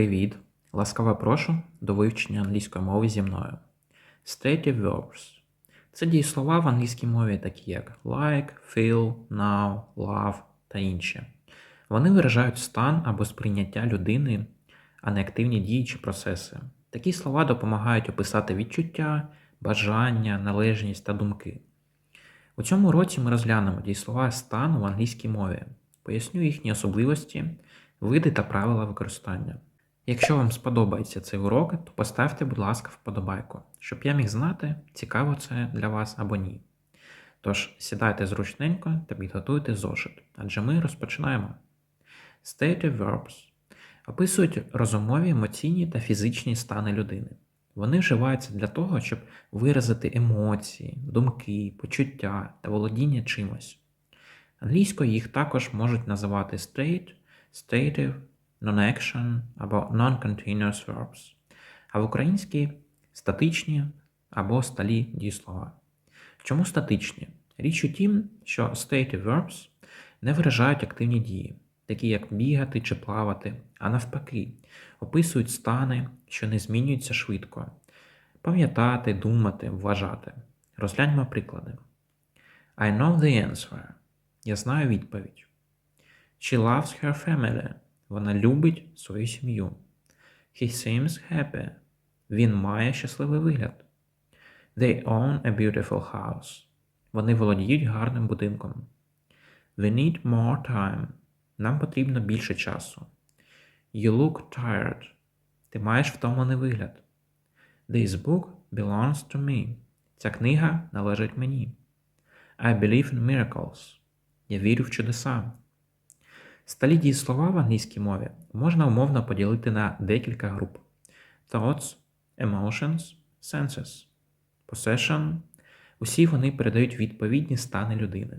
Привіт! Ласкаво прошу до вивчення англійської мови зі мною. Stative verbs це дієслова в англійській мові, такі як like, feel, now, love та інші. Вони виражають стан або сприйняття людини, а не активні дії чи процеси. Такі слова допомагають описати відчуття, бажання, належність та думки. У цьому році ми розглянемо дієслова стану в англійській мові, поясню їхні особливості, види та правила використання. Якщо вам сподобається цей урок, то поставте, будь ласка, вподобайку, щоб я міг знати, цікаво це для вас або ні. Тож сідайте зручненько та підготуйте зошит, адже ми розпочинаємо. Stative verbs описують розумові, емоційні та фізичні стани людини. Вони вживаються для того, щоб виразити емоції, думки, почуття та володіння чимось. Англійською їх також можуть називати state, stative, non-action або non-continuous verbs, а в українській статичні або сталі дієслова. Чому статичні? Річ у тім, що stative verbs не виражають активні дії, такі як бігати чи плавати, а навпаки, описують стани, що не змінюються швидко. Пам'ятати, думати, вважати. Розгляньмо приклади. I know the answer. Я знаю відповідь. She loves her family. Вона любить свою сім'ю. He seems happy. Він має щасливий вигляд. They own a beautiful house. Вони володіють гарним будинком. We need more time. Нам потрібно більше часу. You look tired. Ти маєш втомлений вигляд. This book belongs to me. Ця книга належить мені. I believe in miracles. Я вірю в чудеса. Сталі дієслова в англійській мові можна умовно поділити на декілька груп: thoughts, emotions, senses, possession. Усі вони передають відповідні стани людини.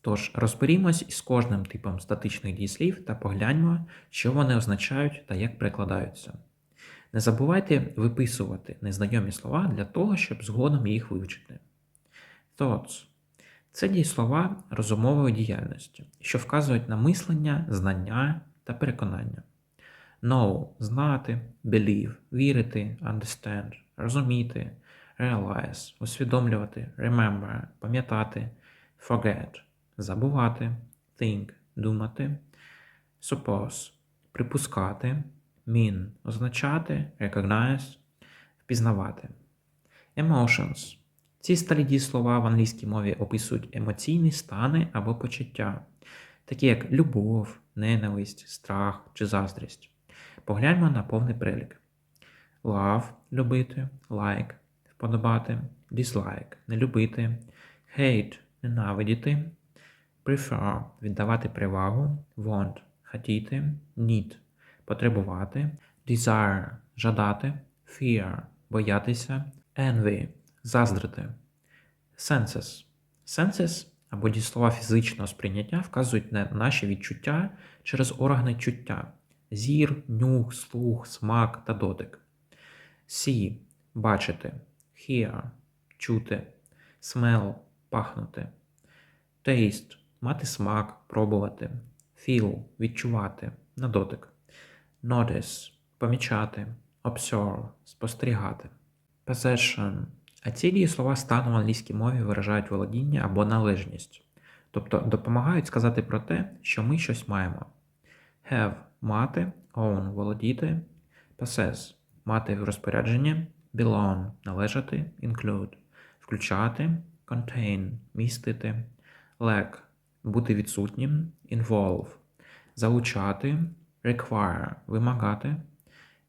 Тож розберімось із кожним типом статичних дієслів та погляньмо, що вони означають та як перекладаються. Не забувайте виписувати незнайомі слова для того, щоб згодом їх вивчити. Thoughts це дієслова розумової діяльності, що вказують на мислення, знання та переконання. Know знати, believe вірити, understand, розуміти, realize усвідомлювати, remember пам'ятати, forget забувати, think думати, suppose припускати, mean означати, recognize впізнавати. Emotions ці сталі дієслова в англійській мові описують емоційні стани або почуття, такі як любов, ненависть, страх чи заздрість. Погляньмо на повний перелік. Love любити, like вподобати, dislike не любити, hate ненавидіти, prefer віддавати перевагу, want хотіти, need потребувати, desire жадати, fear боятися, envy заздрити. Senses. Senses або дієслова фізичного сприйняття вказують на наші відчуття через органи чуття: зір, нюх, слух, смак та дотик. See бачити, hear чути, smell пахнути, taste мати смак, пробувати, feel відчувати на дотик, notice помічати, observe спостерігати, possession а ці дієслова стану в англійській мові виражають володіння або належність, тобто допомагають сказати про те, що ми щось маємо. Have мати, own володіти, possess мати в розпорядженні, belong належати, include включати, contain містити, lack бути відсутнім, involve залучати, require вимагати,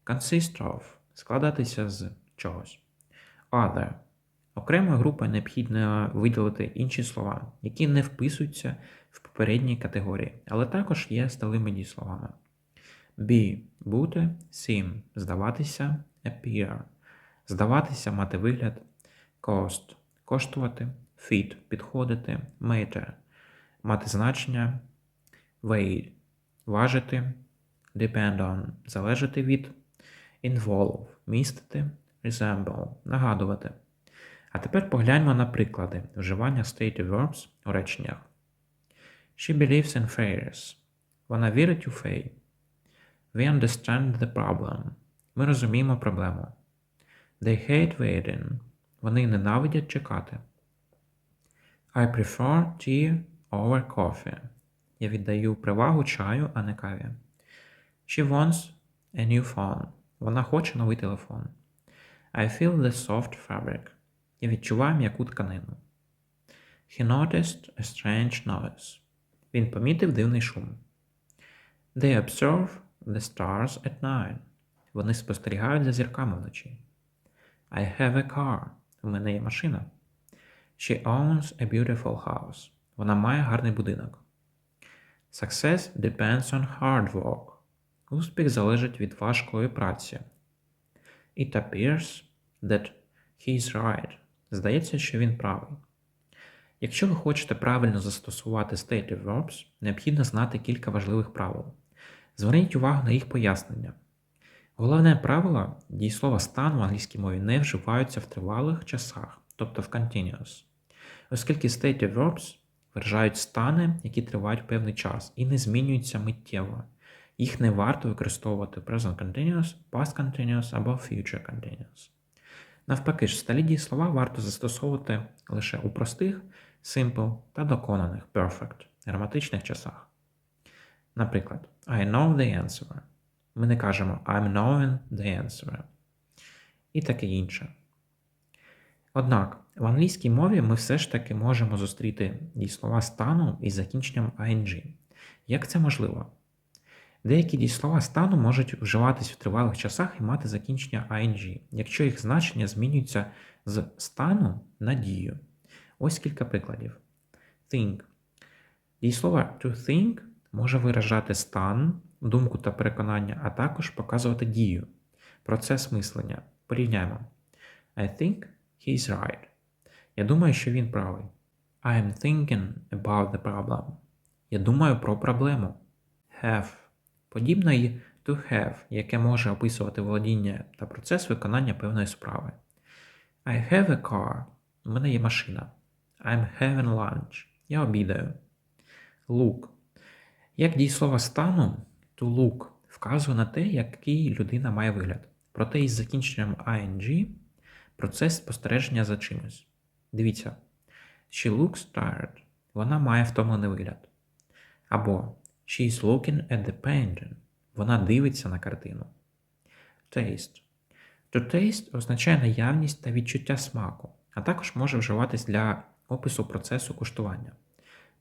consist of складатися з чогось. Other Окремою групою необхідно виділити інші слова, які не вписуються в попередній категорії, але також є сталими дієсловами. Be бути, seem здаватися, appear, здаватися, мати вигляд, cost коштувати, fit підходити, matter мати значення, weigh важити, depend on залежати від, involve містити, resemble нагадувати. А тепер погляньмо на приклади вживання stative verbs у реченнях. She believes in fairies. Вона вірить у фей. We understand the problem. Ми розуміємо проблему. They hate waiting. Вони ненавидять чекати. I prefer tea over coffee. Я віддаю перевагу чаю, а не каві. She wants a new phone. Вона хоче новий телефон. I feel the soft fabric. Я відчуваю м'яку тканину. He noticed a strange noise. Він помітив дивний шум. They observe the stars at night. Вони спостерігають за зірками вночі. I have a car. У мене є машина. She owns a beautiful house. Вона має гарний будинок. Success depends on hard work. Успіх залежить від важкої праці. It appears that he is right. Здається, що він правий. Якщо ви хочете правильно застосувати stative verbs, необхідно знати кілька важливих правил. Зверніть увагу на їх пояснення. Головне правило дієслова стан в англійській мові не вживаються в тривалих часах, тобто в continuous, оскільки stative verbs виражають стани, які тривають певний час і не змінюються миттєво. Їх не варто використовувати present continuous, past continuous або future continuous. Навпаки ж, сталі дієслова варто застосовувати лише у простих, simple та доконаних perfect граматичних часах. Наприклад, I know the answer. Ми не кажемо I'm knowing the answer. І таке інше. Однак, в англійській мові ми все ж таки можемо зустріти дієслова стану із закінченням ing. Як це можливо? Деякі дієслова стану можуть вживатись в тривалих часах і мати закінчення ing, якщо їх значення змінюється з стану на дію. Ось кілька прикладів. Think. Дієслово to think може виражати стан, думку та переконання, а також показувати дію, процес мислення. Порівняємо. I think he's right. Я думаю, що він правий. I am thinking about the problem. Я думаю про проблему. Have. Подібно і to have, яке може описувати володіння та процес виконання певної справи. I have a car. У мене є машина. I'm having lunch. Я обідаю. Look. Як дієслово стану, to look вказує на те, який людина має вигляд. Проте із закінченням ing процес спостереження за чимось. Дивіться. She looks tired. Вона має втомлений вигляд. Або She is looking at the painting. Вона дивиться на картину. Taste. To taste означає наявність та відчуття смаку, а також може вживатись для опису процесу куштування.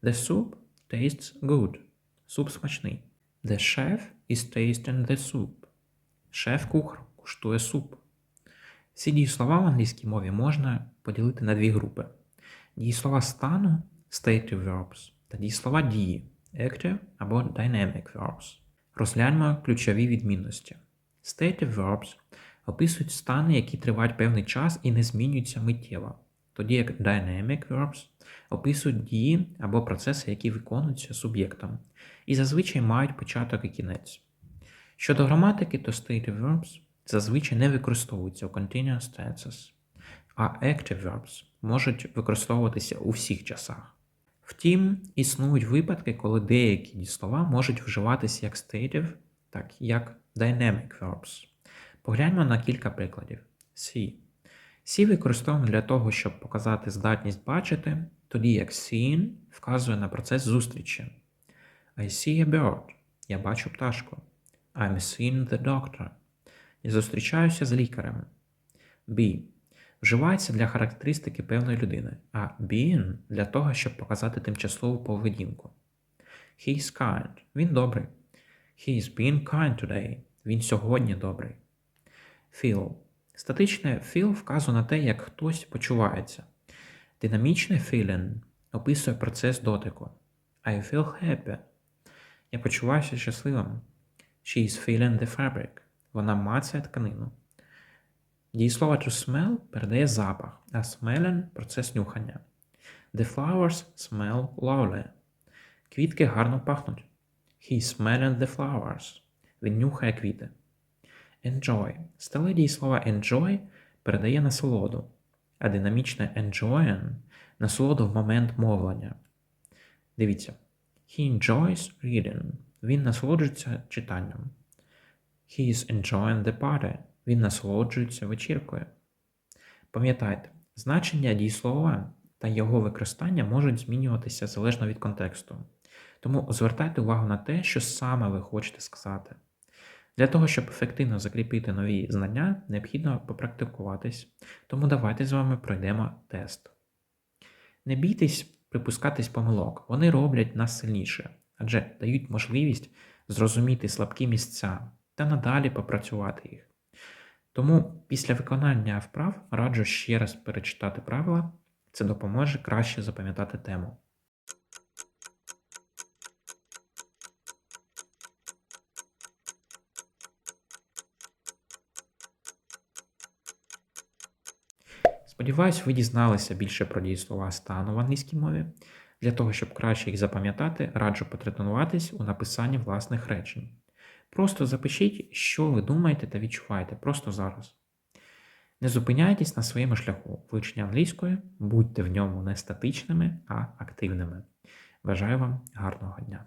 The soup tastes good. Суп смачний. The chef is tasting the soup. Шеф-кухар куштує суп. Всі дієслова в англійській мові можна поділити на дві групи: дієслова стану stative verbs та дієслова дії active або dynamic verbs. Розгляньмо ключові відмінності. Stative verbs описують стани, які тривають певний час і не змінюються миттєво, тоді як dynamic verbs описують дії або процеси, які виконуються суб'єктом, і зазвичай мають початок і кінець. Щодо граматики, то stative verbs зазвичай не використовуються у continuous tenses, а active verbs можуть використовуватися у всіх часах. Втім, існують випадки, коли деякі дієслова можуть вживатися як stative, так як dynamic verbs. Погляньмо на кілька прикладів. See. See використовуємо для того, щоб показати здатність бачити, тоді як seen вказує на процес зустрічі. I see a bird. Я бачу пташку. I'm seeing the doctor. Я зустрічаюся з лікарем. Be вживається для характеристики певної людини, а being для того, щоб показати тимчасову поведінку. He is kind. Він добрий. He is being kind today. Він сьогодні добрий. Feel. Статичне feel вказує на те, як хтось почувається. Динамічне feeling описує процес дотику. I feel happy. Я почуваюся щасливим. She is feeling the fabric. Вона мацає тканину. Дієслово to smell передає запах, а smelling – процес нюхання. The flowers smell lovely. Квітки гарно пахнуть. He smelling the flowers. Він нюхає квіти. Enjoy. Стале дієслово enjoy передає насолоду, а динамічне enjoying – насолоду в момент мовлення. Дивіться. He enjoys reading. Він насолоджується читанням. He is enjoying the party. Він насолоджується вечіркою. Пам'ятайте, значення дієслова та його використання можуть змінюватися залежно від контексту. Тому звертайте увагу на те, що саме ви хочете сказати. Для того, щоб ефективно закріпити нові знання, необхідно попрактикуватись, тому давайте з вами пройдемо тест. Не бійтесь припускатись помилок, вони роблять нас сильніше, адже дають можливість зрозуміти слабкі місця та надалі попрацювати їх. Тому після виконання вправ раджу ще раз перечитати правила, це допоможе краще запам'ятати тему. Сподіваюсь, ви дізналися більше про дієслова стану в англійській мові. Для того, щоб краще їх запам'ятати, раджу потренуватись у написанні власних речень. Просто запишіть, що ви думаєте та відчуваєте просто зараз. Не зупиняйтесь на своєму шляху вивчення англійської, будьте в ньому не статичними, а активними. Бажаю вам гарного дня!